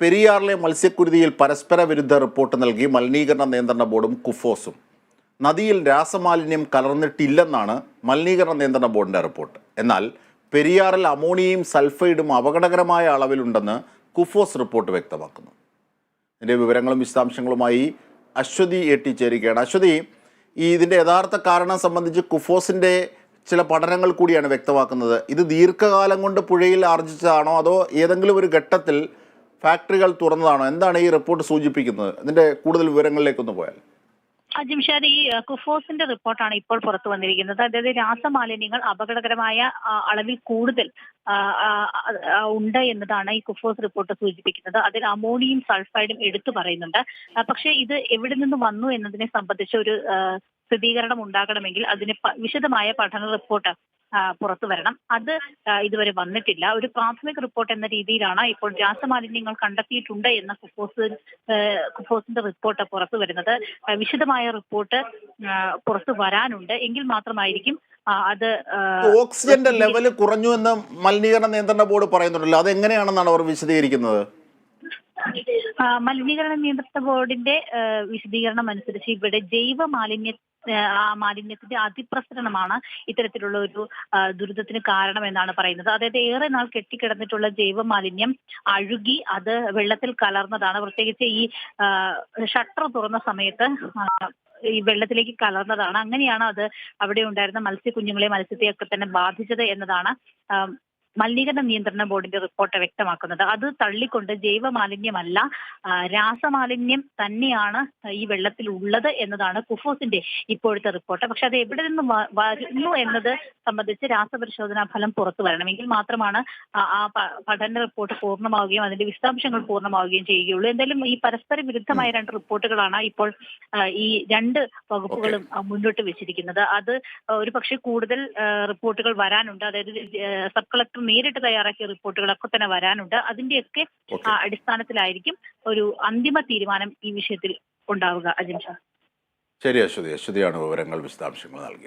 പെരിയാറിലെ മത്സ്യക്കുരുതിയിൽ പരസ്പര വിരുദ്ധ റിപ്പോർട്ട് നൽകി മലിനീകരണ നിയന്ത്രണ ബോർഡും കുഫോസും. നദിയിൽ രാസമാലിന്യം കലർന്നിട്ടില്ലെന്നാണ് മലിനീകരണ നിയന്ത്രണ ബോർഡിന്റെ റിപ്പോർട്ട്. എന്നാൽ പെരിയാറിൽ അമോണിയയും സൾഫൈഡും അപകടകരമായ അളവിലുണ്ടെന്ന് കുഫോസ് റിപ്പോർട്ട് വ്യക്തമാക്കുന്നു. ഇതിന്റെ വിവരങ്ങളും വിശദാംശങ്ങളുമായി അശ്വതി എ ചേരുകയാണ്. അശ്വതി ഈ ഇതിന്റെ യഥാർത്ഥ കാരണം സംബന്ധിച്ച് കുഫോസിന്റെ ചില പഠനങ്ങൾ കൂടിയാണ് വ്യക്തമാക്കുന്നത്. ഇത് ദീർഘകാലം കൊണ്ട് പുഴയിൽ ആർജിച്ചതാണോ അതോ ഏതെങ്കിലും ഒരു ഘട്ടത്തിൽ ഫാക്ടറികൾ തുറന്നതാണോ? എന്താണ് ഈ റിപ്പോർട്ട് സൂചിപ്പിക്കുന്നത്? ഇതിന്റെ കൂടുതൽ വിവരങ്ങളിലേക്ക് ഒന്ന് പോയാൽ അജിംഷാദ് ഈ കുഫോസിന്റെ റിപ്പോർട്ടാണ് ഇപ്പോൾ പുറത്തു വന്നിരിക്കുന്നത്. അതായത് രാസമാലിന്യങ്ങൾ അപകടകരമായ അളവിൽ കൂടുതൽ ഉണ്ട് എന്നതാണ് ഈ കുഫോസ് റിപ്പോർട്ട് സൂചിപ്പിക്കുന്നത്. അതിൽ അമോണിയും സൾഫൈഡും എടുത്തു പറയുന്നുണ്ട്. പക്ഷേ ഇത് എവിടെ നിന്ന് വന്നു എന്നതിനെ സംബന്ധിച്ച ഒരു സ്ഥിരീകരണം ഉണ്ടാകണമെങ്കിൽ അതിന് വിശദമായ പഠന റിപ്പോർട്ട് പുറത്തു വരണം. അത് ഇതുവരെ വന്നിട്ടില്ല. ഒരു പ്രാഥമിക റിപ്പോർട്ട് എന്ന രീതിയിലാണ് ഇപ്പോൾ രാസമാലിന്യങ്ങൾ കണ്ടെത്തിയിട്ടുണ്ട് എന്ന കുഫോസ് കുഫോസിന്റെ റിപ്പോർട്ട് പുറത്തു വരുന്നത്. വിശദമായ റിപ്പോർട്ട് പുറത്തു വരാനുണ്ട്. എങ്കിൽ മാത്രമായിരിക്കും അത് ഓക്സിജന്റെ ലെവൽ കുറഞ്ഞു എന്ന് മലിനീകരണ നിയന്ത്രണ ബോർഡ് പറയുന്നുണ്ടല്ലോ. അതെങ്ങനെയാണെന്നാണ് അവർ വിശദീകരിക്കുന്നത്? മലിനീകരണ നിയന്ത്രണ ബോർഡിന്റെ വിശദീകരണം അനുസരിച്ച് ഇവിടെ ജൈവ മാലിന്യ ആ, മാലിന്യത്തിന്റെ അതിപ്രസരണമാണ് ഇത്തരത്തിലുള്ള ഒരു ദുരിതത്തിന് കാരണം എന്നാണ് പറയുന്നത്. അതായത് ഏറെ നാൾ കെട്ടിക്കിടന്നിട്ടുള്ള ജൈവ മാലിന്യം അഴുകി അത് വെള്ളത്തിൽ കലർന്നതാണ്. പ്രത്യേകിച്ച് ഈ ഷട്ടർ തുറന്ന സമയത്ത് ഈ വെള്ളത്തിലേക്ക് കലർന്നതാണ്. അങ്ങനെയാണ് അത് അവിടെ ഉണ്ടായിരുന്ന മത്സ്യക്കുഞ്ഞുങ്ങളെ മത്സ്യത്തെയൊക്കെ തന്നെ ബാധിച്ചത് എന്നതാണ് മലിനീകരണ നിയന്ത്രണ ബോർഡിന്റെ റിപ്പോർട്ട് വ്യക്തമാക്കുന്നത്. അത് തള്ളിക്കൊണ്ട് ജൈവ മാലിന്യമല്ല രാസമാലിന്യം തന്നെയാണ് ഈ വെള്ളത്തിൽ ഉള്ളത് എന്നതാണ് കുഫോസിന്റെ ഇപ്പോഴത്തെ റിപ്പോർട്ട്. പക്ഷെ അത് എവിടെ നിന്ന് വരുന്നു എന്നത് സംബന്ധിച്ച് രാസപരിശോധനാ ഫലം പുറത്തു വരണമെങ്കിൽ മാത്രമാണ് ആ പഠന റിപ്പോർട്ട് പൂർണമാവുകയും അതിന്റെ വിശദാംശങ്ങൾ പൂർണമാവുകയും ചെയ്യുകയുള്ളൂ. എന്തായാലും ഈ പരസ്പര വിരുദ്ധമായ രണ്ട് റിപ്പോർട്ടുകളാണ് ഇപ്പോൾ ഈ രണ്ട് വകുപ്പുകളും മുന്നോട്ട് വെച്ചിരിക്കുന്നത്. അത് ഒരു പക്ഷേ കൂടുതൽ റിപ്പോർട്ടുകൾ വരാനുണ്ട്. അതായത് സബ് കളക്ടർ നേരിട്ട് തയ്യാറാക്കിയ റിപ്പോർട്ടുകളൊക്കെ തന്നെ വരാനുണ്ട്. അതിന്റെയൊക്കെ അടിസ്ഥാനത്തിലായിരിക്കും ഒരു അന്തിമ തീരുമാനം ഈ വിഷയത്തിൽ ഉണ്ടാവുക. അജിംഷ ശരി അശ്വതി. അശ്വതിയാണ് വിവരങ്ങൾ വിശദാംശങ്ങൾ നൽകിയത്.